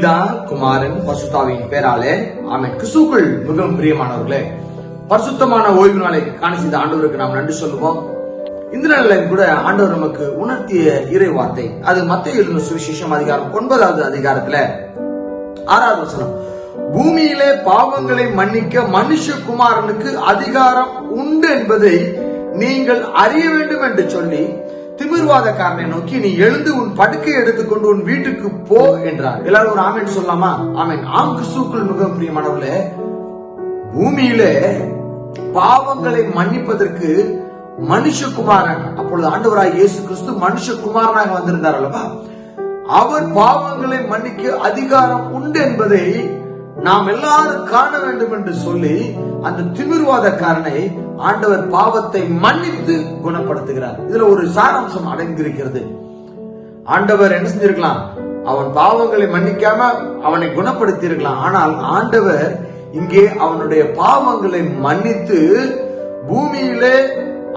பிதா குமாரன் பசுத்தாவின் பேராலே ஆமென். கிறிஸ்துக்குள் மிகவும் பிரியமானவர்களே பரிசுத்தமான ஓய்வு நாளை காண செய்த ஆண்டவருக்கு நாம் நன்றி சொல்லுவோம். இந்த நாளில் கூட ஆண்டவர் நமக்கு உணர்த்திய இறை வார்த்தை அது மத்திய இருந்த சுவிசேஷம் அதிகாரம் ஒன்பதாவது அதிகாரத்துல ஆறாவது வசனம் பூமியிலே பாவங்களை மன்னிக்க மனுஷகுமாரனுக்கு அதிகாரம் உண்டு என்பதை நீங்கள் அறிய வேண்டும் என்று சொல்லி ஆசீர்வாதக்காரனை நோக்கி நீ எழுந்து உன் படுக்கை எடுத்துக்கொண்டு உன் வீட்டுக்கு போ என்றார். எல்லாரும் ஒரு ஆமேன் சொல்லாமா ஆமேன். ஆம் கிறிஸ்துக்குள் மிக பிரியமானவர்களே பூமியிலே பாவங்களை மன்னிப்பதற்கு மனுஷகுமாரன் அப்பொழுது ஆண்டவராய் இயேசு கிறிஸ்து மனுஷகுமாரனாக வந்திருந்தார் அல்லவா? அவர் பாவங்களை மன்னிக்க அதிகாரம் உண்டு என்பதை நாம் எல்லாரும் காண வேண்டும் என்று சொல்லி அந்த திமிர்வாதக்காரனை ஆண்டவர் பாவத்தை மன்னித்து குணப்படுத்துகிறார். இதுல ஒரு சாராம்சம் அடங்கியிருக்கிறது. ஆண்டவர் என்ன செஞ்சிருக்கலாம்? அவன் பாவங்களை மன்னிக்காம அவனை குணப்படுத்தி இருக்கலாம் ஆனால் ஆண்டவர் இங்கே அவனுடைய பாவங்களை மன்னித்து பூமியிலே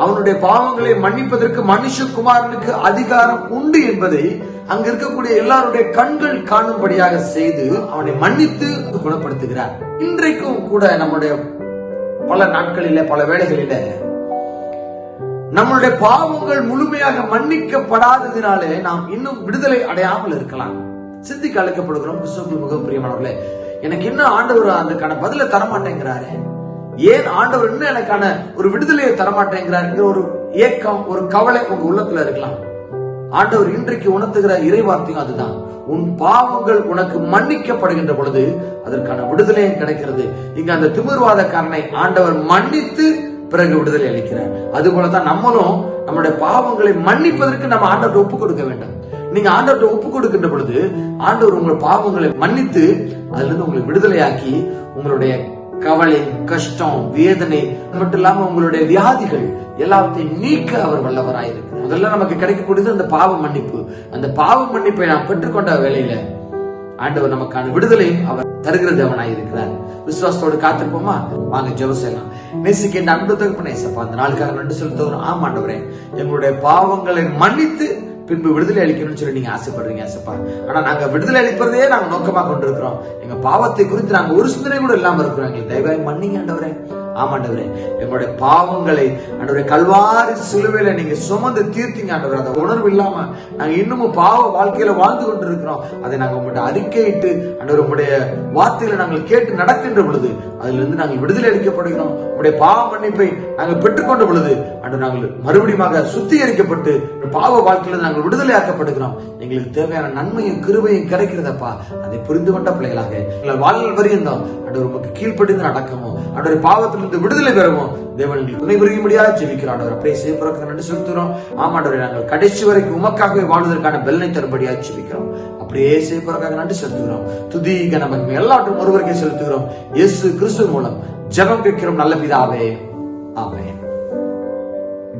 அவனுடைய பாவங்களை மன்னிப்பதற்கு மனுஷகுமாரனுக்கு அதிகாரம் உண்டு என்பதை அங்க இருக்கக்கூடிய எல்லாருடைய கண்கள் காணும்படியாக செய்து அவனை மன்னித்து குணப்படுத்துகிறார். இன்றைக்கும் கூட நம்முடைய பல நாட்களில பல வேளைகளில நம்மளுடைய பாவங்கள் முழுமையாக மன்னிக்கப்படாததினாலே நாம் இன்னும் விடுதலை அடையாமல் இருக்கலாம். சித்திக்கு அழைக்கப்படுகிறோம் கிறிஸ்துவுக்குள் பிரியமானவர்களே. எனக்கு இன்னும் ஆண்டவர் அதுக்கான பதிலை தரமாட்டேங்கிறாரு. ஏன் ஆண்டவர் இன்னும் எனக்கான ஒரு விடுதலையை தரமாட்டேங்கிறார்? ஒரு ஏக்கம் ஒரு கவலை உங்க உள்ளத்துல இருக்கலாம். ஆண்டவர் இன்றைக்கு உணர்த்துகிற இறைவார்த்தையும் அதுதான். உன் பாவங்கள் உனக்கு மன்னிக்கப்படுகின்ற பொழுது அதற்கான விடுதலையும் கிடைக்கிறது. இங்க அந்த திமிர்வாதக்காரனை ஆண்டவர் மன்னித்து பிறகு விடுதலை அளிக்கிறார். அது போலதான் நம்மளும் நம்மளுடைய பாவங்களை மன்னிப்பதற்கு நம்ம ஆண்டவர்கிட்ட ஒப்பு கொடுக்க வேண்டும். நீங்க ஆண்டவர்கிட்ட ஒப்பு கொடுக்கின்ற பொழுது ஆண்டவர் உங்களை பாவங்களை மன்னித்து அதுல இருந்து உங்களை விடுதலையாக்கி உங்களுடைய கவலை கஷ்டம் வேதனை மட்டும் இல்லாம உங்களுடைய வியாதிகள் எல்லாத்தையும் நீக்க அவர் வல்லவராயிருக்கு முதல்ல நமக்கு கிடைக்கக்கூடியது அந்த பாவ மன்னிப்பு. அந்த பாவ மன்னிப்பை நாம் பெற்றுக்கொண்ட வேலையில ஆண்டவர் நமக்கான விடுதலையும் அவர் தருகிற தேவனாய் இருக்கிறார் விசுவாசத்தோடு காத்திருப்போமா? வாங்க ஜெபம் செய்யலாம் நேசிக்கின்ற அன்பு தகப்பனே சப்பா அந்த நாளுக்காக நன்றி செலுத்துகிறோம் ஆமா ஆண்டவரே எங்களுடைய பாவங்களை மன்னித்து பின்பு விடுதலை அளிக்கணும்னு சொல்லி நீங்க ஆசைப்படுறீங்க ஆசைப்பா ஆனா நாங்க விடுதலை அளிப்பதே நாங்க நோக்கமா கொண்டிருக்கிறோம். எங்க பாவத்தை குறித்து நாங்க ஒரு சிந்தனை கூட இல்லாம இருக்கிறோம். எங்களுக்கு தயவாய் மன்னிங்க ஆண்டவரே. ஆமாண்டவரே. என்னுடைய பாவங்களை ஆண்டவரே கல்வாரி சிலுவையில நீங்க சுமந்து தீர்த்தீங்க ஆண்டவர். அந்த உணர்வு இல்லாம நாங்க இன்னமும் பாவ வாழ்க்கையில வாழ்ந்து கொண்டிருக்கிறோம். அதை நாங்க உங்களுடைய அறிக்கையிட்டு ஆண்டவர் உங்களுடைய வார்த்தையில நாங்கள் கேட்டு நடக்கின்ற பொழுது அதுல இருந்து நாங்கள் விடுதலை அளிக்கப்படுகிறோம். உங்களுடைய பாவ மன்னிப்பை நாங்கள் பெற்றுக்கொண்ட பொழுது அன்று நாங்கள் மறுபடியும் சுத்திகரிக்கப்பட்டு பாவ வாழ்க்கையில நாங்கள் விடுதலை ஆக்கப்படுகிறோம் எங்களுக்கு தேவையான நன்மையும் கிருபையும் கிடைக்கிறதப்பா. அதை புரிந்து கொண்ட பிள்ளைகளாக எங்கள் வாழ்நாள் வரையிருந்தோம் அன்று உமக்கு கீழ்ப்படிந்து நடக்கவும் அன்றைய பாவத்திலிருந்து விடுதலை பெறவும். தேவன் எங்களுக்கு துணை புரிய முடியாது ஜெபிக்கிறோம். ஆண்டவர் அப்படியே செய்யப்படுறதுக்கு நன்றி செலுத்துறோம் ஆமாண்டவரை நாங்கள் கடைசி வரைக்கும் உமக்காகவே வாழ்வதற்கான பெல்லனை தரும்படியாக ஜெபிக்கிறோம். அப்படியே செய்யப்படுறதுக்காக நன்றி செலுத்துகிறோம். துதி கணபன் எல்லாவற்றும் ஒருவருக்கே செலுத்துகிறோம். இயேசு கிறிஸ்து மூலம் ஜெபம் கேட்கிறோம் நல்ல பிதாவே. ஆமே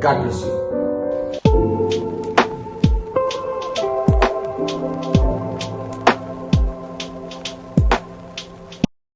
God bless you.